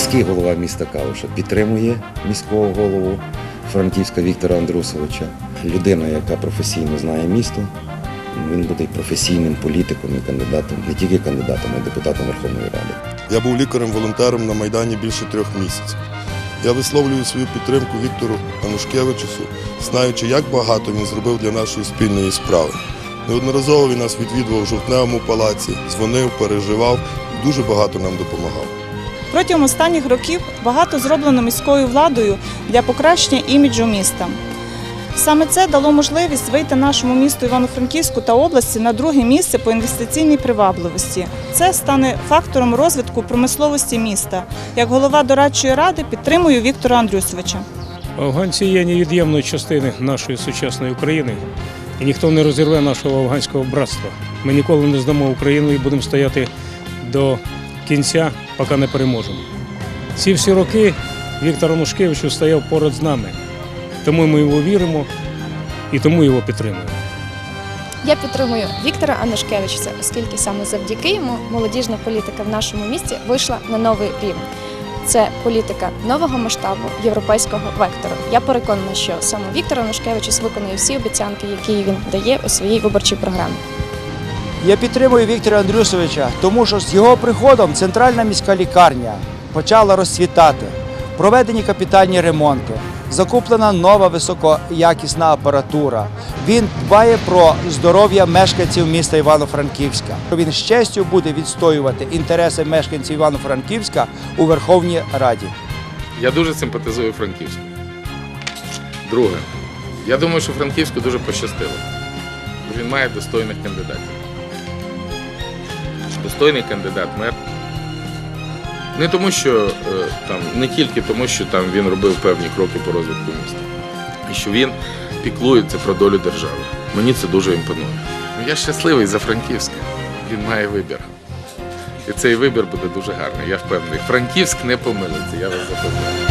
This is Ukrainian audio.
Міський голова міста Калуша підтримує міського голову Франківська Віктора Андрусовича. Людина, яка професійно знає місто, він буде професійним політиком і кандидатом, не тільки кандидатом, а й депутатом Верховної Ради. Я був лікарем-волонтером на Майдані більше трьох місяців. Я висловлюю свою підтримку Віктору Анушкевичусу, знаючи, як багато він зробив для нашої спільної справи. Неодноразово він нас відвідував в жовтневому палаці, дзвонив, переживав, дуже багато нам допомагав. Протягом останніх років багато зроблено міською владою для покращення іміджу міста. Саме це дало можливість вийти нашому місту Івано-Франківську та області на друге місце по інвестиційній привабливості. Це стане фактором розвитку промисловості міста. Як голова дорадчої ради підтримую Віктора Андрюсовича. Афганці є невід'ємною частиною нашої сучасної України, і ніхто не розірве нашого афганського братства. Ми ніколи не здамо Україну і будемо стояти до кінця, поки не переможемо. Ці всі роки Віктор Анушкевич стояв поряд з нами, тому ми його віримо і тому його підтримуємо. Я підтримую Віктора Анушкевича, оскільки саме завдяки йому молодіжна політика в нашому місті вийшла на новий рівень. Це політика нового масштабу європейського вектору. Я переконана, що саме Віктор Анушкевич виконує всі обіцянки, які він дає у своїй виборчій програмі. Я підтримую Віктора Андрюсовича, тому що з його приходом центральна міська лікарня почала розцвітати, проведені капітальні ремонти, закуплена нова високоякісна апаратура. Він дбає про здоров'я мешканців міста Івано-Франківська. Він з честю буде відстоювати інтереси мешканців Івано-Франківська у Верховній Раді. Я дуже симпатизую Франківську. Друге, я думаю, що Франківську дуже пощастило. Він має достойних кандидатів. Достойний кандидат мер. Не тому, що е, там, не тільки тому, що там він робив певні кроки по розвитку міста, і що він піклується про долю держави. Мені це дуже імпонує. Ну, Я щасливий за Франківська. Він має вибір. І цей вибір буде дуже гарний, я впевнений. Франківськ не помилиться, я вас запевняю.